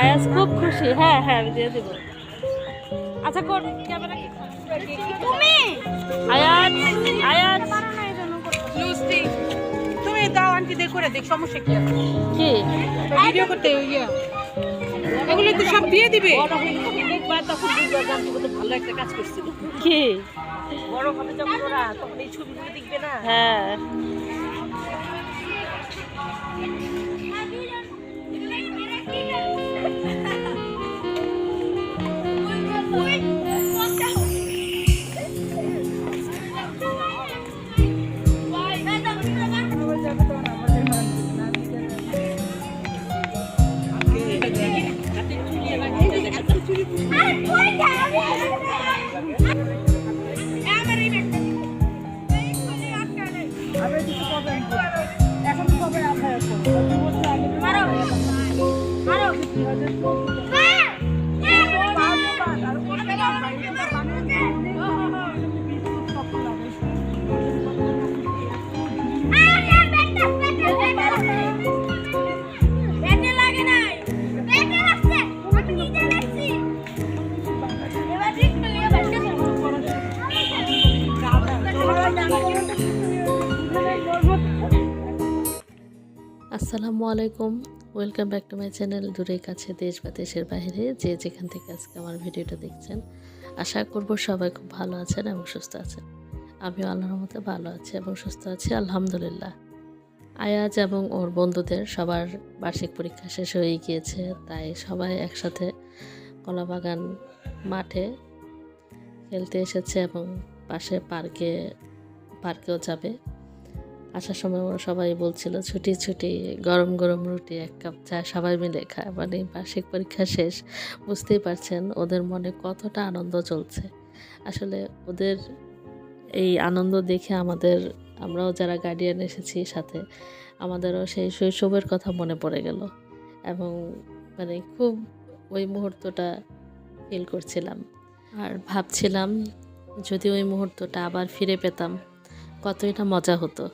আয়াজ খুব খুশি। হ্যাঁ হ্যাঁ আমি দিয়ে দেবো। আচ্ছা কোন ক্যামেরা তুমি? আয়াজ আয়াজ লুস্টি তুমি দাও আন্টি দিয়ে করে দেখ সমস্যা কি? আছে কি? ভিডিও করতে ইয়ে। এগুলো তো সব দিয়ে দিবে। দেখবা তখন বুঝবা যে আমি ভালো একটা কাজ করছিল কি? বড় হবে যখন ওরা তখন এই ছবিগুলো দেখবে না। হ্যাঁ। আসসালামু আলাইকুম। Welcome back to my channel দূরের কাছে দেশ বা দেশের বাইরে যে যেখান থেকে আজকে আমার ভিডিওটা দেখছেন। আশা করব সবাই খুব ভালো আছেন এবং সুস্থ আছেন। আমিও আল্লাহর মতে ভালো আছি এবং সুস্থ আছি, আলহামদুলিল্লাহ। আয়াজ এবং ওর বন্ধুদের সবার বার্ষিক পরীক্ষা শেষ হয়ে গিয়েছে, তাই সবাই একসাথে কলাবাগান মাঠে খেলতে এসেছে এবং পাশে পার্কে, পার্কেও যাবে। আসার সময় ওরা সবাই বলছিল, ছুটি ছুটি, গরম গরম রুটি, এক কাপ চা। সবাই মিলে খায় মানে বার্ষিক পরীক্ষা শেষ। বুঝতেই পারছেন, ওদের মনে কতটা আনন্দ চলছে। আসলে ওদের এই আনন্দ দেখে আমাদের, আমরাও যারা গার্ডিয়ান এসেছি সাথে, আমাদেরও সেই শৈশবের কথা মনে পড়ে গেল। এবং মানে খুব ওই মুহূর্তটা ফিল করছিলাম। আর ভাবছিলাম, যদি ওই মুহূর্তটা আবার ফিরে পেতাম, কতই না মজা হতো।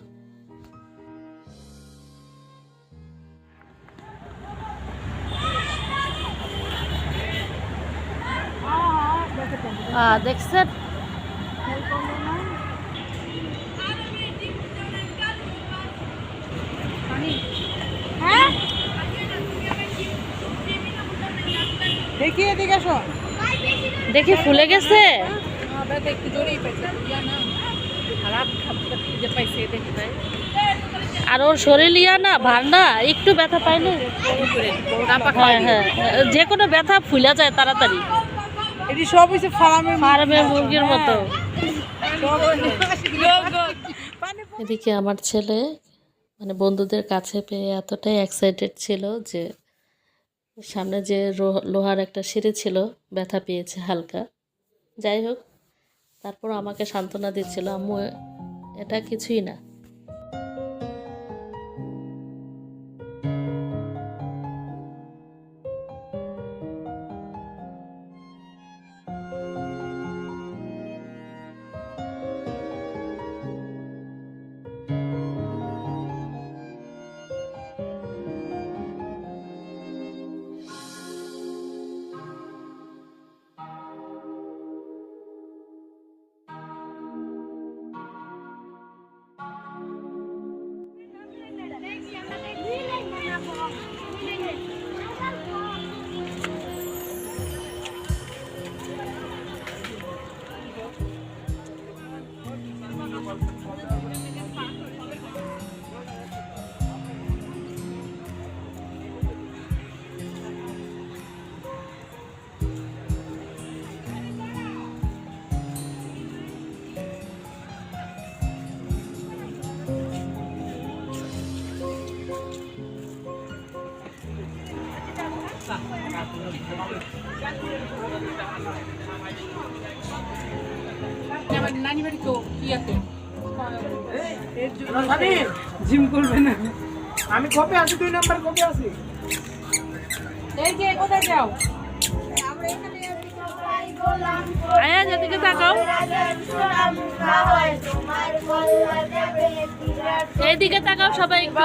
দেখছেন? হ্যাঁ দেখি এদিকে আসো। দেখি ফুলে গেছে? নাই আর ওর শরীর ইয়া না না একটু ব্যথা পাইলে। হ্যাঁ হ্যাঁ যে কোনো ব্যথা ফুলে যায় তাড়াতাড়ি। এটি সব হচ্ছে ফার্মের ফার্মের মুরগির মতো। এদিকে আমার ছেলে মানে বন্ধুদের কাছে পেয়ে এতটাই এক্সাইটেড ছিল যে সামনে যে লোহার একটা সিঁড়ি ছিল ব্যথা পেয়েছে হালকা। যাই হোক তারপর আমাকে সান্ত্বনা দিচ্ছিল আম্মু এটা কিছুই না। নানি বাড়ি তো ইয়াতে জিম করবে না আমি কবে আছি দুই নাম্বার কবে আছি। এই যে কোথায় যাও? আয়া যেদিকে তাকাও। এইদিকে তাকাও সবাই একটু।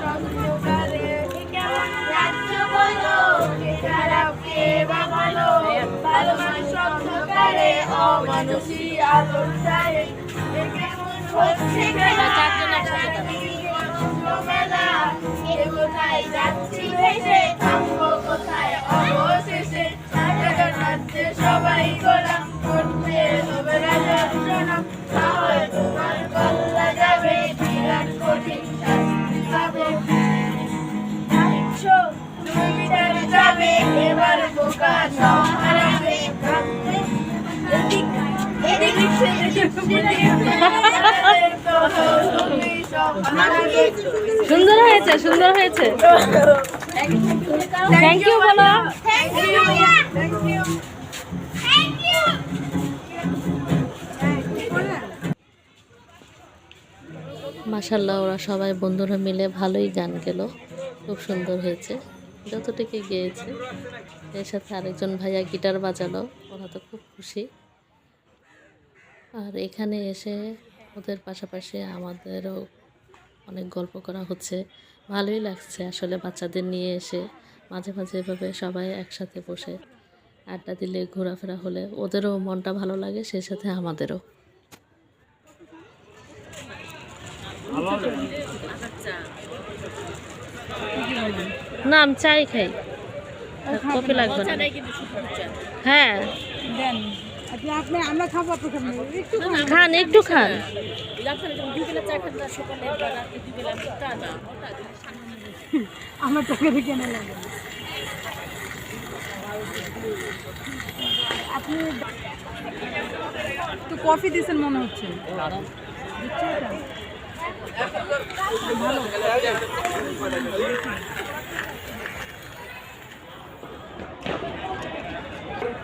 কে খারাপ ভালো ভালো মানুষ অন্ধকারে অমানুষী আলোর ছায়ে কেমন হচ্ছে খেলা মেলা কে কোথায় যাচ্ছি ভেসে থামবো কোথায় অবশেষে রাজার সবাই গোলাম করতে হবে রাজার প্রণাম তাহলে তোমার কল্লা যাবে। সুন্দর হয়েছে সুন্দর হয়েছে। থ্যাংক ইউ বলো। মাসাল্লাহ ওরা সবাই বন্ধুরা মিলে ভালোই গান গেল। খুব সুন্দর হয়েছে। যতটুকু গেয়েছে। এর সাথে আরেকজন ভাইয়া গিটার বাজালো, ওরা তো খুব খুশি। আর এখানে এসে ওদের পাশাপাশি আমাদেরও অনেক গল্প করা হচ্ছে। ভালোই লাগছে আসলে বাচ্চাদের নিয়ে এসে মাঝে মাঝে এভাবে সবাই একসাথে বসে আড্ডা দিলে, ঘোরাফেরা হলে ওদেরও মনটা ভালো লাগে, সেই সাথে আমাদেরও। না, আমি চাই খাই। কপি লাগবে না। হ্যাঁ। দেন আপনি আপনি আমরা খাব একটু খান। একটু খান। আমার টাকা দিয়ে কেনা লাগে। আপনি তো কফি দিয়েছেন মনে হচ্ছে। ভালো এই একটু পাঁচটা ছিল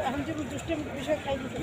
এখন যে দুষ্টের বিষয় খাই দিতে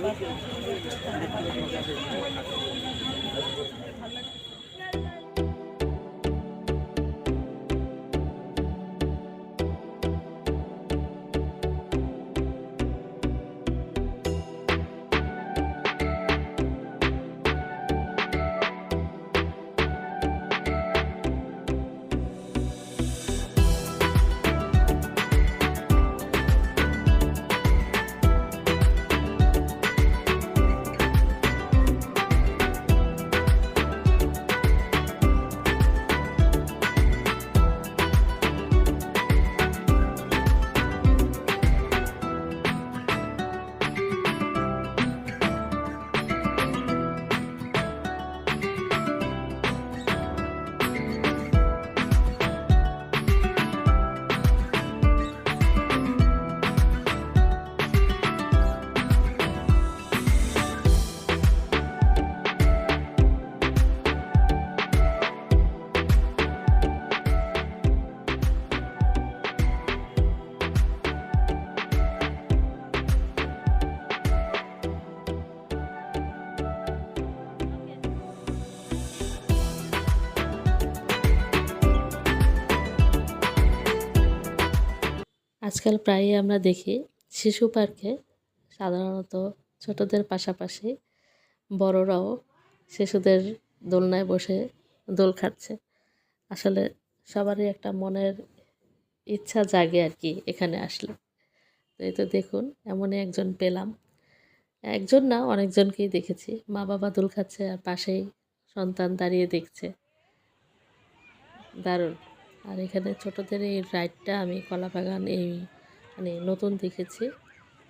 আজকাল প্রায়ই আমরা দেখি শিশু পার্কে সাধারণত ছোটদের পাশাপাশি বড়রাও শিশুদের দোলনায় বসে দোল খাচ্ছে। আসলে সবারই একটা মনের ইচ্ছা জাগে আর কি এখানে আসলে। তো এই তো দেখুন, এমনই একজন পেলাম। একজন না, অনেকজনকেই দেখেছি। মা বাবা দোল খাচ্ছে আর পাশেই সন্তান দাঁড়িয়ে দেখছে। দারুণ। আর এখানে ছোটদের এই রাইডটা আমি কলা বাগান এই মানে নতুন দেখেছি।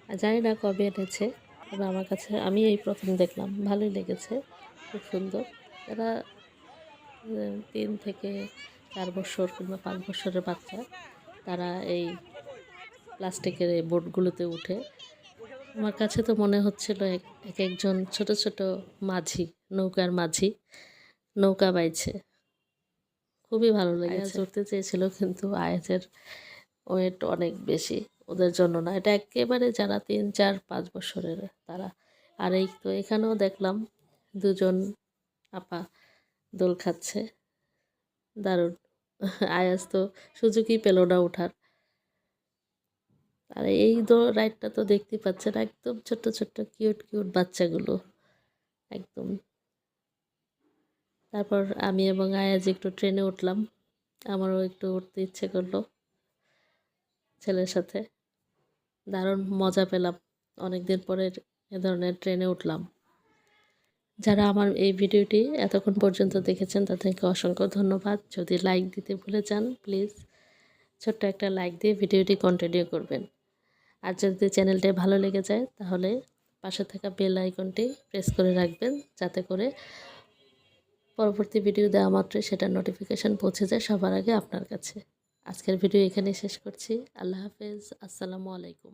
আর জানি না কবে এনেছে, তবে আমার কাছে আমি এই প্রথম দেখলাম। ভালোই লেগেছে, খুব সুন্দর। এরা তিন থেকে চার বছর কিংবা পাঁচ বছরের বাচ্চা। তারা এই প্লাস্টিকের এই বোটগুলোতে উঠে। আমার কাছে তো মনে হচ্ছিল এক এক একজন ছোট ছোট মাঝি, নৌকার মাঝি, নৌকা বাইছে। খুবই ভালো লেগেছে চড়তে চেয়েছিল কিন্তু আয়াজের ওয়েট অনেক বেশি ওদের জন্য না। এটা একেবারে যারা তিন চার পাঁচ বছরের তারা। আর এই তো এখানেও দেখলাম দুজন আপা দোল খাচ্ছে। দারুণ। আয়াজ তো সুযোগই পেল না ওঠার আর এই দো রাইডটা তো দেখতে পাচ্ছেন একদম ছোট্ট ছোট্ট কিউট কিউট বাচ্চাগুলো। একদম তারপর আমি এবং আয়াজ একটু ট্রেনে উঠলাম। আমারও একটু উঠতে ইচ্ছে করল ছেলের সাথে। দারুণ মজা পেলাম। অনেক দিন পরে এ ধরনের ট্রেনে উঠলাম। যারা আমার এই ভিডিওটি এতক্ষণ পর্যন্ত দেখেছেন, তাদেরকে অসংখ্য ধন্যবাদ। যদি লাইক দিতে ভুলে যান, প্লিজ ছোট্ট একটা লাইক দিয়ে ভিডিওটি কন্টিনিউ করবেন। আর যদি চ্যানেলটি ভালো লেগে যায়, তাহলে পাশে থাকা বেল আইকনটি প্রেস করে রাখবেন, যাতে করে পরবর্তী ভিডিও দেওয়া মাত্রই সেটার নোটিফিকেশান পৌঁছে যায় সবার আগে আপনার কাছে। আজকের ভিডিও এখানে শেষ করছি। আল্লাহ হাফেজ। আসসালামু আলাইকুম।